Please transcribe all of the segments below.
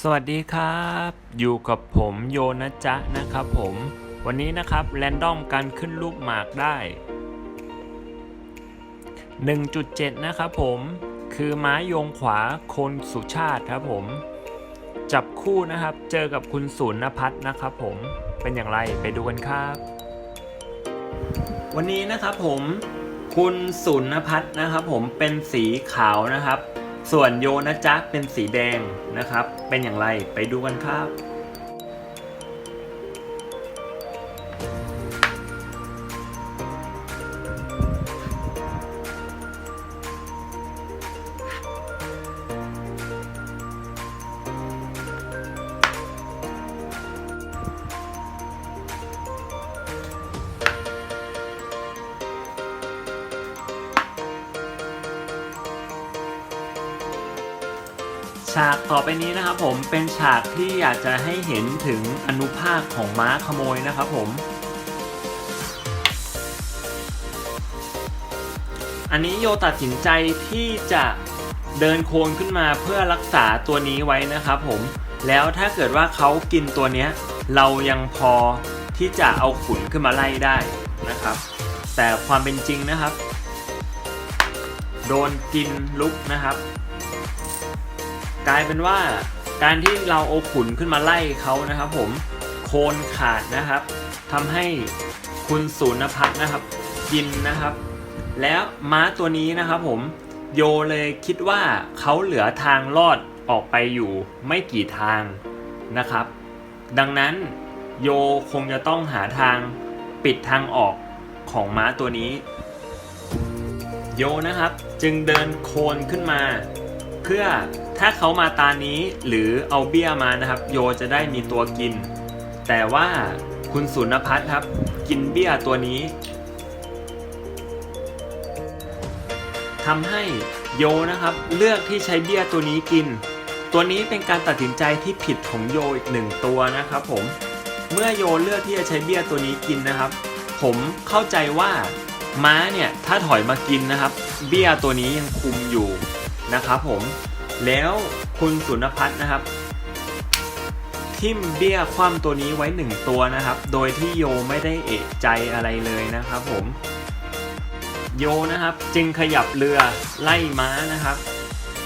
สวัสดีครับ อยู่กับผมโยนะจ๊ะนะครับผม วันนี้นะครับแรนดอมการขึ้นรูปหมากได้ 1.7 นะครับผม คือม้ายงขวาคนสุชาติครับผม จับคู่นะครับเจอกับคุณศูนย์นภัทรนะครับผมเป็นอย่างไรไปดูกันครับ วันนี้นะครับผมคุณศูนย์นภัทรนะครับผมเป็นสีขาวนะครับ ส่วนโยนะจ๊ะเป็นสีแดงนะครับ เป็นอย่างไรไปดูกันครับ ต่อไปนี้นะครับผมเป็นฉากที่อยากจะให้เห็นถึงอนุภาคของม้าขโมยนะครับผม อันนี้โยตัดสินใจที่จะเดินโคลนขึ้นมาเพื่อรักษาตัวนี้ไว้นะครับผม แล้วถ้าเกิดว่าเขากินตัวเนี้ย เรายังพอที่จะเอาขุนขึ้นมาไล่ได้นะครับ แต่ความเป็นจริงนะครับ โดนกินลุกนะครับ กลายเป็นว่าการที่เราเอขุนขึ้นมาไล่เขานะครับ ผมโคนขาดนะครับทำให้คุณศูนย์พัฒนะครับกินนะครับ แล้วม้าตัวนี้นะครับ ผมโยเลยคิดว่าเขาเหลือทางรอดออกไปอยู่ไม่กี่ทางนะครับ ดังนั้นโยคงจะต้องหาทางปิดทางออกของม้าตัวนี้ โยนะครับจึงเดินโคลนขึ้นมา เพื่อ ถ้าเขามาตานี้หรือเอาเบี้ยมานะครับ โยจะได้มีตัวกิน แต่ว่าคุณสุนพัฒน์ครับ กินเบี้ยตัวนี้ทำให้โยนะครับเลือกที่ใช้เบี้ยตัวนี้กิน ตัวนี้เป็นการตัดสินใจที่ผิดของโยอีกหนึ่งตัวนะครับผมเมื่อโยเลือกที่จะใช้เบี้ยตัวนี้กินนะครับ ผมเข้าใจว่าม้าเนี่ยถ้าถอยมากินนะครับ เบี้ยตัวนี้ยังคุมอยู่นะครับผม แล้วคุณสุนพัฒน์นะครับ ทิมเบี้ยคว่ำตัวนี้ไว้หนึ่งตัวนะครับ โดยที่โยไม่ได้เอะใจอะไรเลยนะครับผมโยนะครับจึงขยับเรือไล่ม้านะครับ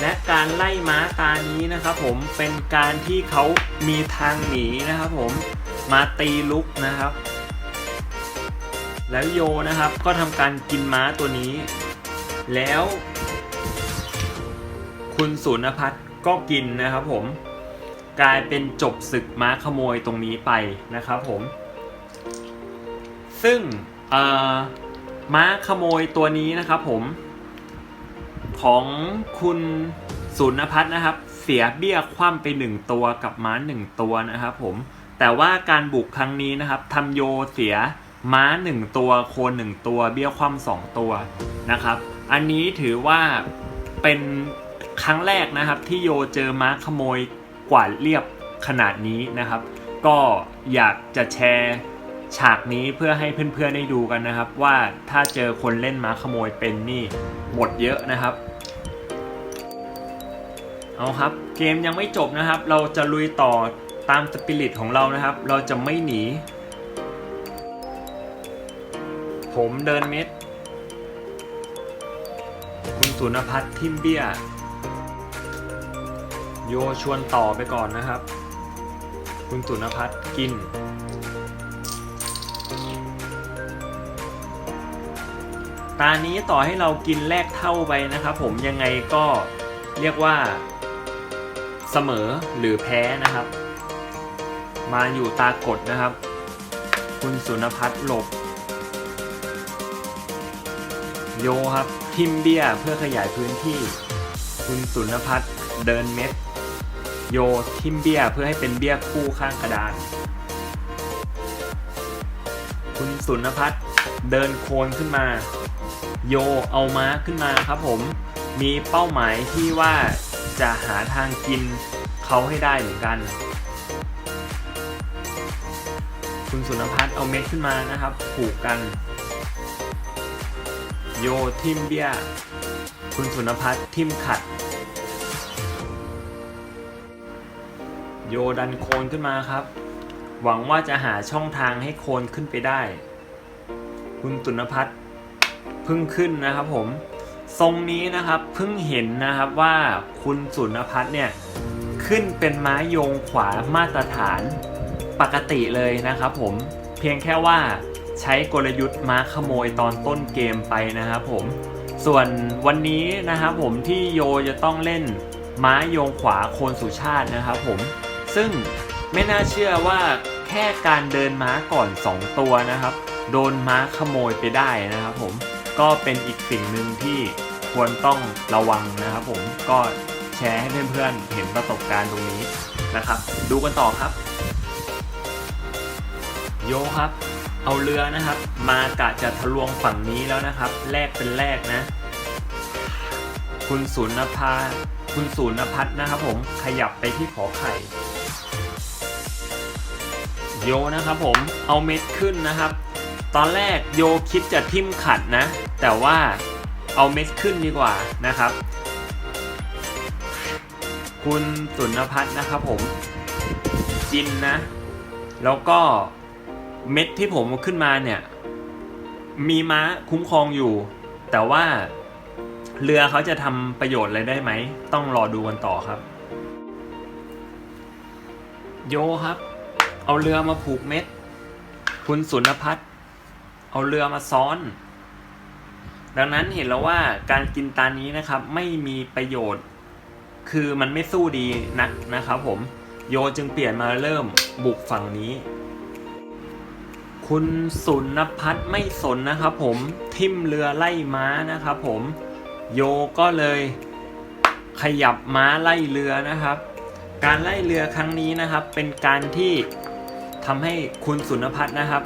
และการไล่ม้าตานี้นะครับผมเป็นการที่เขามีทางหนีนะครับผมมาตีลุกนะครับ แล้วโยนะครับก็ทำการกินม้าตัวนี้ แล้ว คุณสุนพัฒน์ก็กินนะครับผม กลายเป็นจบศึกม้าขโมยตรงนี้ไปนะครับผม ซึ่งม้าขโมยตัวนี้นะครับผม ของคุณสุนพัฒน์นะครับ เสียเบี้ยคว่ำไปหนึ่งตัวกับม้าหนึ่งตัวนะครับผม แต่ว่าการบุกครั้งนี้นะครับทำโยเสียม้าหนึ่งตัวโคนหนึ่งตัว เบี้ยคว่ำสองตัวนะครับ อันนี้ถือว่าเป็น ครั้งแรกนะครับที่โยเจอม้าขโมยกวาดเรียบขนาดนี้นะครับ ก็อยากจะแชร์ฉากนี้เพื่อให้เพื่อนๆได้ดูกันนะครับ ว่าถ้าเจอคนเล่นม้าขโมยเป็นนี่หมดเยอะนะครับ เอาครับ เกมยังไม่จบนะครับ เราจะลุยต่อตามสปิริตของเรานะครับ เราจะไม่หนี ผมเดินเม็ด คุณสุนพัฒน์ทิมเบี้ย โยชวนต่อไปก่อนนะครับ คุณสุนพัฒน์กิน ตานี้ต่อให้เรากินแลกเท่าไปนะครับ ผมยังไงก็เรียกว่า เสมอหรือแพ้นะครับ มาอยู่ตากดนะครับ คุณสุนพัฒน์หลบ โยครับ ทิมเบี้ยเพื่อขยายพื้นที่ คุณสุนพัฒน์เดินเม็ด โยทิมเบี้ยเพื่อให้เป็นเบี้ยคู่ข้างกระดาน คุณสุนพัฒน์เดินโคนขึ้นมา โยเอาม้าขึ้นมาครับผม มีเป้าหมายที่ว่าจะหาทางกินเขาให้ได้เหมือนกัน คุณสุนพัฒน์เอาเม็ดขึ้นมานะครับ ผูกกัน โยทิมเบี้ยคุณสุนพัฒน์ทิมขัด โยดันโคนขึ้นมาครับ หวังว่าจะหาช่องทางให้โคนขึ้นไปได้ คุณตุนพัฒน์พิ่งขึ้นนะครับผม ทรงนี้นะครับเพิ่งเห็นนะครับว่าคุณสุนพัฒน์เนี่ยขึ้นเป็นม้าโยงขวามาตรฐานปกติเลยนะครับผมเพียงแค่ว่าใช้กลยุทธ์ม้าขโมยตอนต้นเกมไปนะครับผม ส่วนวันนี้นะครับผมที่โยจะต้องเล่นม้าโยงขวาโคนสุชาตินะครับผม ซึ่งไม่น่าเชื่อว่าแค่การเดินม้าก่อน 2 ตัวนะครับ โดนม้าขโมยไปได้นะครับผมก็เป็นอีกสิ่งหนึ่งที่ควรต้องระวังนะครับผมก็แชร์ให้เพื่อนๆเห็นประสบการณ์ตรงนี้นะครับ ดูกันต่อครับ โยครับ เอาเรือนะครับ มากะจะทะลวงฝั่งนี้แล้วนะครับแลกเป็นแลกนะ คุณศูนย์นภาคุณศูนย์นภัทรนะครับผมขยับไปที่ขอไข่ โยนะครับผมเอาเม็ดขึ้นนะครับ ตอนแรกโยคิดจะทิมขัดนะ แต่ว่าเอาเม็ดขึ้นดีกว่านะครับ คุณสุนพัฒน์นะครับผมจินนะ แล้วก็เม็ดที่ผมขึ้นมาเนี่ย มีม้าคุ้มครองอยู่ แต่ว่าเรือเขาจะทำประโยชน์อะไรได้ไหม ต้องรอดูกันต่อครับ โยครับ เอาเรือมาผูกเม็ด คุณสุนพัฒน์เอาเรือมาซ้อน ดังนั้นเห็นแล้วว่าการกินตานี้นะครับไม่มีประโยชน์ คือมันไม่สู้ดีนักนะครับผมโยจึงเปลี่ยนมาเริ่มบุกฝั่งนี้ คุณสุนพัฒน์ไม่สนนะครับผมทิมเรือไล่ม้านะครับผมโยก็เลยขยับม้าไล่เรือนะครับ การไล่เรือครั้งนี้นะครับ เป็นการที่ ทำให้คุณสุนพัฒน์นะครับ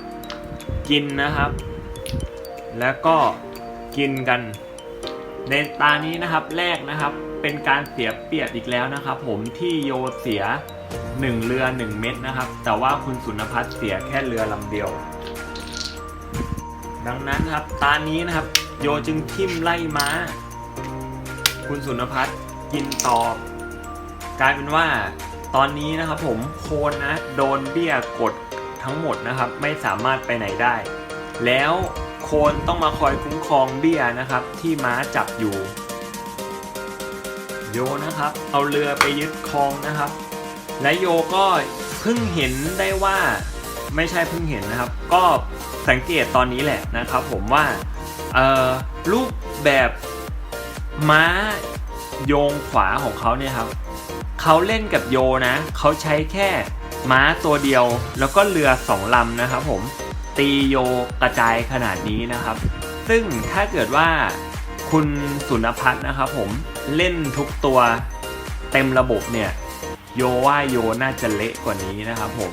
กินนะครับ แล้วก็กินกัน ในตานี้นะครับแรกนะครับเป็นการเสียเปรียบอีกแล้วนะครับ ผมที่โยเสีย 1 เรือ 1 เม็ดนะครับ แต่ว่าคุณสุนพัฒน์เสียแค่เรือลำเดียว ดังนั้นครับตานี้นะครับ โยจึงทิมไล่ม้า คุณสุนพัฒน์กินต่อกลายเป็นว่า ตอนนี้นะครับผมโคนนะโดนเบี้ยกดทั้งหมดนะครับ ไม่สามารถไปไหนได้ แล้วโคนต้องมาคอยคุ้มครองเบี้ยนะครับ ที่ม้าจับอยู่ โยนะครับ เอาเรือไปยึดครองนะครับ และโยก็เพิ่งเห็นได้ว่าไม่ใช่เพิ่งเห็นนะครับ ก็สังเกตตอนนี้แหละนะครับผมว่าเออรูปแบบม้าโยงขวาของเขาเนี่ยครับ เขาเล่นกับโยนะ เขาใช้แค่ม้าตัวเดียว แล้วก็เรือสองลำนะครับผม ตีโยกระจายขนาดนี้นะครับ ซึ่งถ้าเกิดว่าคุณสุนพัฒน์นะครับผมเล่นทุกตัวเต็มระบบเนี่ยโยว่าโยน่าจะเละกว่านี้นะครับผม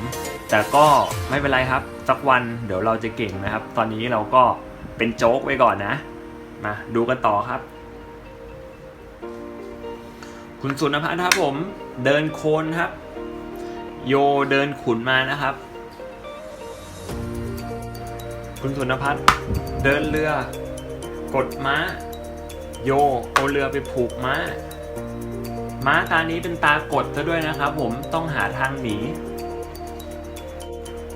แต่ก็ไม่เป็นไรครับ สักวันเดี๋ยวเราจะเก่งนะครับ ตอนนี้เราก็เป็นโจ๊กไว้ก่อนนะ มาดูกันต่อครับ คุณสุนพัฒน์ครับผมเดินโคนครับ โยเดินขุนมานะครับ คุณสุนพัฒน์เดินเรือ กดม้า โยเอาเรือไปผูกม้า ม้าตานี้เป็นตากดซะด้วยนะครับ ผมต้องหาทางหนี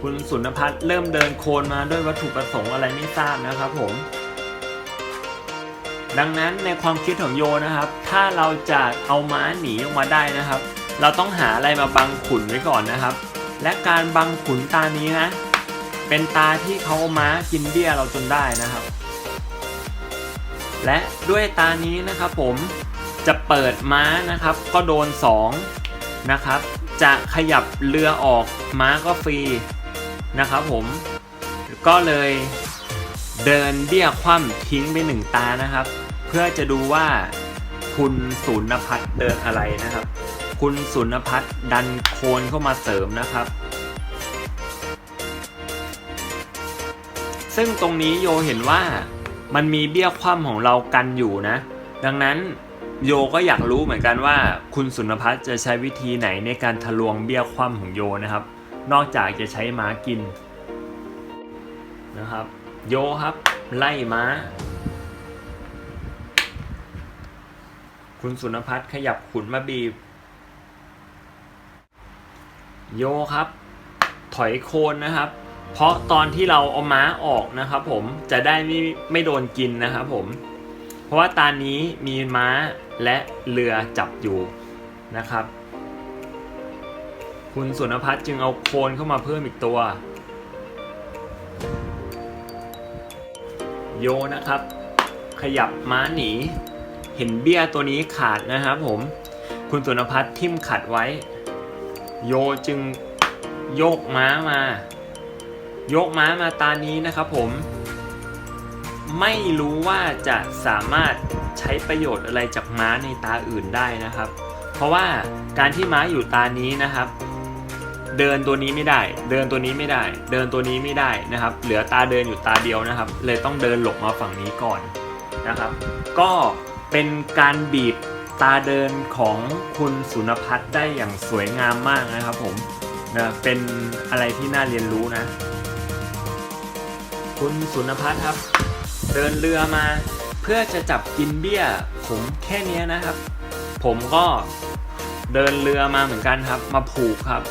คุณสุนพัฒน์เริ่มเดินโคนมาด้วยวัตถุประสงค์อะไรไม่ทราบนะครับ ผม ดังนั้นในความคิดของโยนะครับ ถ้าเราจะเอาม้าหนีออกมาได้นะครับ เราต้องหาอะไรมาบังขุนไว้ก่อนนะครับ และการบังขุนตานี้นะ เป็นตาที่เขาเอาม้ากินเบี้ยเราจนได้นะครับ และด้วยตานี้นะครับผมจะเปิดม้านะครับ ก็โดน 2 นะครับ จะขยับเรือออกม้าก็ฟรีนะครับผมก็เลยเดินเบี้ยคว่ำทิ้งไปหนึ่งตานะครับ พื่อจะดูว่าคุณสุนพัฒน์เดินอะไรนะครับ คุณสุนพัฒน์ดันโคนเข้ามาเสริมนะครับ ซึ่งตรงนี้โยเห็นว่ามันมีเบี้ยคว่ำของเรากันอยู่นะ ดังนั้นโยก็อยากรู้เหมือนกันว่า คุณสุนพัฒน์จะใช้วิธีไหนในการทะลวงเบี้ยคว่ำของโยนะครับ นอกจากจะใช้ม้ากินนะครับ โยครับ ไล่ม้า คุณสุนพัฒน์ขยับขุนมาบีบ โยครับ ถอยโคนนะครับ เพราะตอนที่เราเอาม้าออกนะครับผมจะได้ไม่ไม่โดนกินนะครับผม เพราะว่าตานี้มีม้าและเรือจับอยู่นะครับ คุณสุนพัฒน์จึงเอาโคนเข้ามาเพิ่มอีกตัว โยนะครับ ขยับม้าหนี เห็นเบี้ยตัวนี้ขาดนะครับผม คุณสุนพัฒน์ทิมขัดไว้ โยจึงโยกม้ามา โยกม้ามาตานี้นะครับผม ไม่รู้ว่าจะสามารถใช้ประโยชน์อะไรจากม้าในตาอื่นได้นะครับ เพราะว่าการที่ม้าอยู่ตานี้นะครับ เดินตัวนี้ไม่ได้ เดินตัวนี้ไม่ได้ เดินตัวนี้ไม่ได้นะครับ เหลือตาเดินอยู่ตาเดียวนะครับ เลยต้องเดินหลบมาฝั่งนี้ก่อนนะครับ ก็ เป็นการบีบตาเดินของคุณสุนพัฒน์ได้อย่างสวยงามมากนะครับผมนะเป็นอะไรที่น่าเรียนรู้นะ คุณสุนพัฒน์ครับ เดินเรือมา เพื่อจะจับกินเบี้ย ผมแค่นี้นะครับ ผมก็เดินเรือมาเหมือนกันครับ มาผูกครับ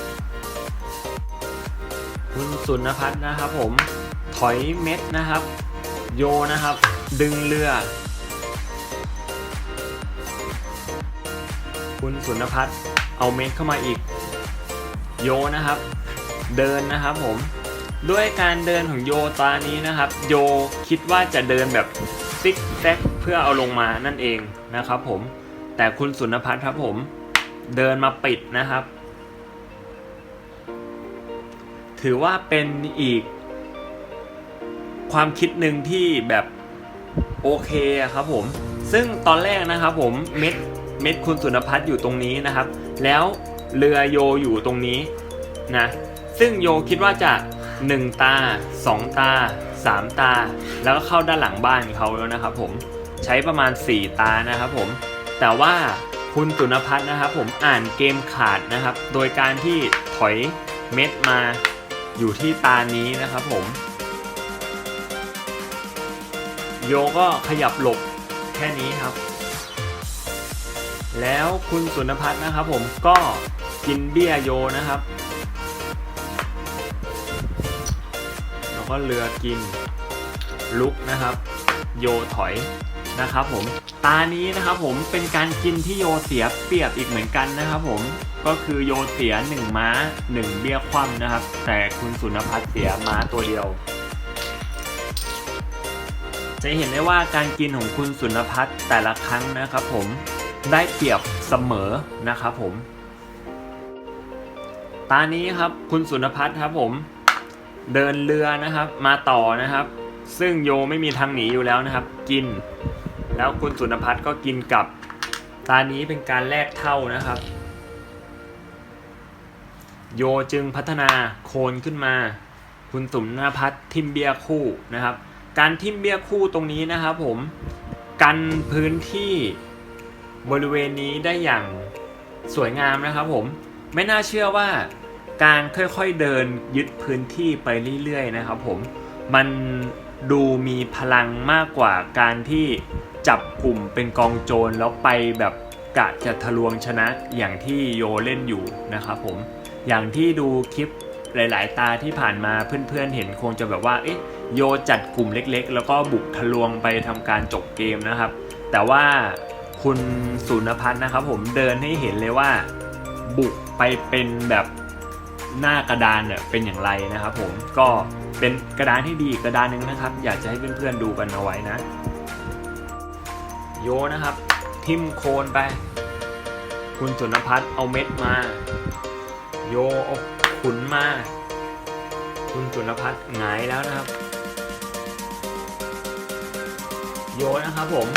คุณสุนพัฒน์นะครับผมถอยเม็ดนะครับ โยนะครับ ดึงเรือ คุณสุนพัฒน์เอาเม็ดเข้ามาอีก โยนะครับ เดินนะครับผม ด้วยการเดินของโยตานี้นะครับ โยคิดว่าจะเดินแบบซิกแซกเพื่อเอาลงมานั่นเองนะครับผม แต่คุณสุนพัฒน์ครับผม เดินมาปิดนะครับ ถือว่าเป็นอีก ความคิดหนึ่งที่แบบโอเคครับผม ซึ่งตอนแรกนะครับผมเม็ด เม็ดคุณสุนพัฒน์อยู่ตรงนี้นะครับ แล้วเรือโยอยู่ตรงนี้นะซึ่งโยคิดว่าจะ 1 ตา 2 ตา 3 ตา แล้วก็เข้าด้านหลังบ้านเขาแล้วนะครับผมใช้ประมาณ 4 ตานะครับผมแต่ว่าคุณสุนพัฒน์นะครับผมอ่านเกมขาดนะครับ โดยการที่ถอยเม็ดมาอยู่ที่ตานี้นะครับผม โยก็ขยับหลบแค่นี้ครับ แล้วคุณสุนพัฒน์นะครับผมก็กินเบี้ยโยนะครับ แล้วก็เรือกินลุกนะครับ โยถอยนะครับผมตานี้นะครับผมเป็นการกินที่โยเสียเปรียบอีกเหมือนกันนะครับผมก็คือโยเสียหนึ่งม้าหนึ่งเบี้ยคว่ำนะครับ แต่คุณสุนพัฒน์เสียม้าตัวเดียว จะเห็นได้ว่าการกินของคุณสุนพัฒน์แต่ละครั้งนะครับผม ได้เปรียบเสมอนะครับผม ตานี้ครับคุณสุนพัฒน์ครับผม เดินเรือนะครับ มาต่อนะครับ ซึ่งโยไม่มีทางหนีอยู่แล้วนะครับ กิน แล้วคุณสุนพัฒน์ก็กินกลับ ตานี้เป็นการแลกเท่านะครับ โยจึงพัฒนาโคนขึ้นมา คุณสุนพัฒน์ทิมเบียคู่นะครับ การทิมเบียคู่ตรงนี้นะครับ ผมกันพื้นที่ บริเวณนี้ได้อย่างสวยงามนะครับผมไม่น่าเชื่อว่าการค่อยๆเดินยึดพื้นที่ไปเรื่อยๆนะครับผมมันดูมีพลังมากกว่าการที่จับกลุ่มเป็นกองโจรแล้วไปแบบกะจะทะลวงชนะอย่างที่โยเล่นอยู่นะครับผมอย่างที่ดูคลิปหลาย ๆ ตาที่ผ่านมาเพื่อนๆเห็นคงจะแบบว่าเอ๊ะโยจัดกลุ่มเล็ก ๆ แล้วก็บุกทะลวงไปทำการจบเกมนะครับ แต่ว่า คุณสุนพัฒน์นะครับ ผมเดินให้เห็นเลยว่า บุกไปเป็นแบบหน้ากระดานเนี่ยเป็นอย่างไรนะครับ ผมก็เป็นกระดานที่ดีกระดานหนึ่งนะครับ อยากจะให้เพื่อนๆดูกันเอาไว้นะ โยนะครับ ทิมโคนไป คุณสุนพัฒน์เอาเม็ดมา โยเอาขุนมา คุณจุลพัฒน์หงายแล้วนะครับ โยนะครับผม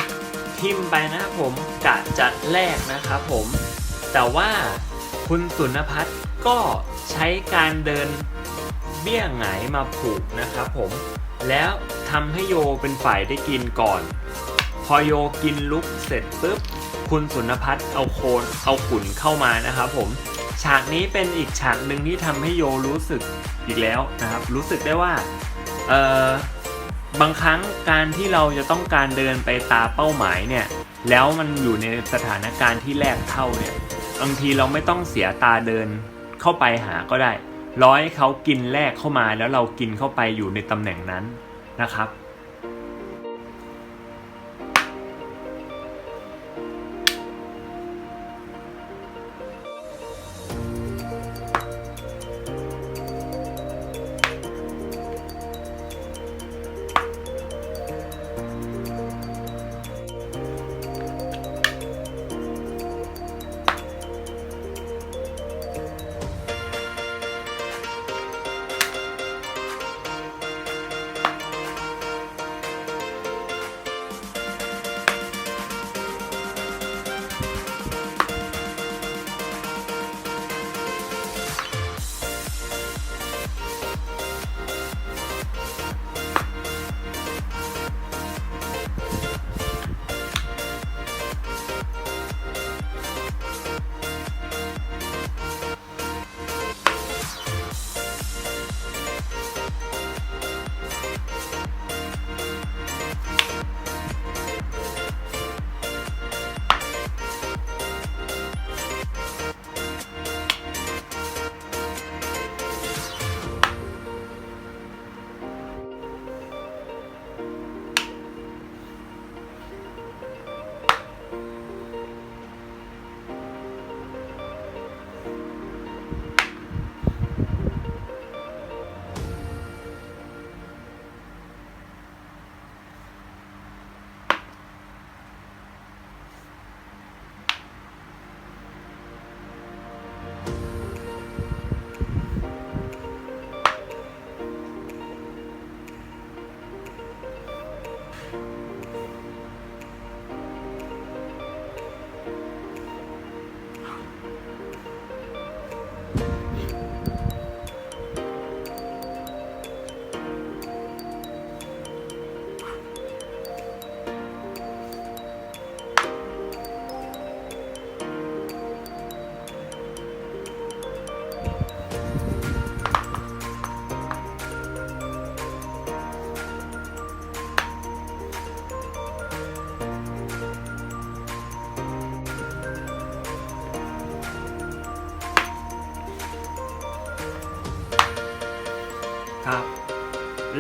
ทิมไปนะครับผมกะจะแลกนะครับผม แต่ว่าคุณสุนพัฒน์ก็ใช้การเดินเบี้ยหงายมาผูกนะครับผม แล้วทำให้โยเป็นฝ่ายได้กินก่อน พอโยกินลุกเสร็จปุ๊บ คุณสุนพัฒน์เอาโคนเอาขุนเข้ามานะครับผม ฉากนี้เป็นอีกฉากหนึ่งที่ทำให้โยรู้สึกอีกแล้วนะครับ รู้สึกได้ว่า เออ บางครั้งการที่เราจะต้องการเดินไปตาเป้าหมายเนี่ยแล้วมันอยู่ในสถานการณ์ที่แรกเท่าเนี่ยบางทีเราไม่ต้องเสียตาเดินเข้าไปหาก็ได้ ร้อให้เขากินแรกเข้ามาแล้วเรากินเข้าไปอยู่ในตำแหน่งนั้นนะครับ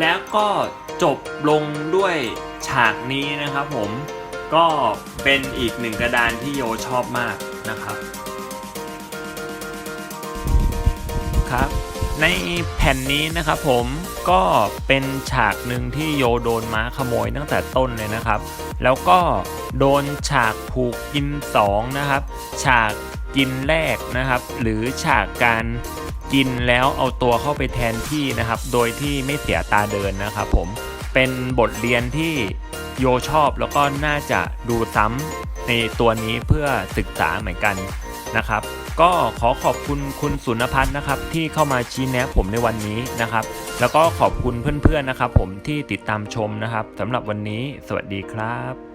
แล้วก็จบลงด้วยฉากนี้นะครับผมก็เป็นอีกหนึ่งกระดานที่โยชอบมากนะครับครับ ในแผ่นนี้นะครับผมก็เป็นฉากหนึ่งที่โยโดนม้าขโมยตั้งแต่ต้นเลยนะครับ แล้วก็โดนฉากผูกกินสองนะครับ ฉากกินแรกนะครับ หรือฉากการ กินแล้วเอาตัวเข้าไปแทนที่นะครับ โดยที่ไม่เสียตาเดินนะครับผมเป็นบทเรียนที่โยชอบแล้วก็น่าจะดูซ้ำในตัวนี้เพื่อศึกษาเหมือนกันนะครับ ก็ขอขอบคุณคุณสุนพัฒน์นะครับ ที่เข้ามาชี้แนะผมในวันนี้นะครับ แล้วก็ขอบคุณเพื่อนๆนะครับ ผมที่ติดตามชมนะครับสำหรับวันนี้ สวัสดีครับ